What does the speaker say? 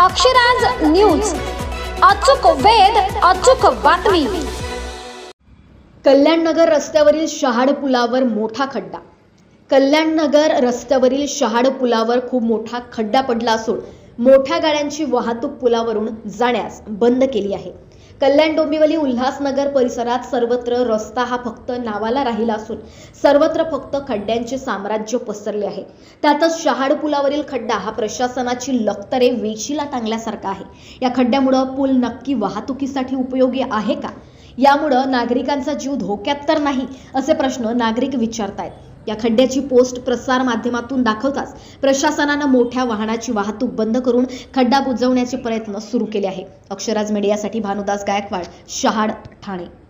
Akshraj news. अचूक वेद अचूक बातमी. कल्याणनगर रस्त्यावरील शहाड पुलावर मोठा खड्डा. कल्याणनगर रस्त्यावरील शहाड पुलावर खूप मोठा खड्डा पडला असून मोठ्या गाड्यांची वाहतूक पुलावरून जाण्यास बंद केली आहे. कल्याण डोंबिवली उल्हासनगर परिसरात सर्वत्र रस्ता हा फक्त नावाला राहिला असून सर्वत्र फक्त खड्ड्यांचे साम्राज्य पसरले आहे. त्यातच शहाड पुलावरील खड्डा हा प्रशासनाची लखतरे वेशीला टांगल्यासारखा आहे. या खड्ड्यामुळं पूल नक्की वाहतुकीसाठी उपयोगी आहे का? यामुळं नागरिकांचा जीव धोक्यात तर नाही असे प्रश्न नागरिक विचारतायत. या खड्ड्याची पोस्ट प्रसार माध्यमातून दाखवताच प्रशासनानं मोठ्या वाहनाची वाहतूक बंद करून खड्डा बुजवण्याचे प्रयत्न सुरू केले आहे. अक्षराज मीडियासाठी भानुदास गायकवाड शहाड ठाणे.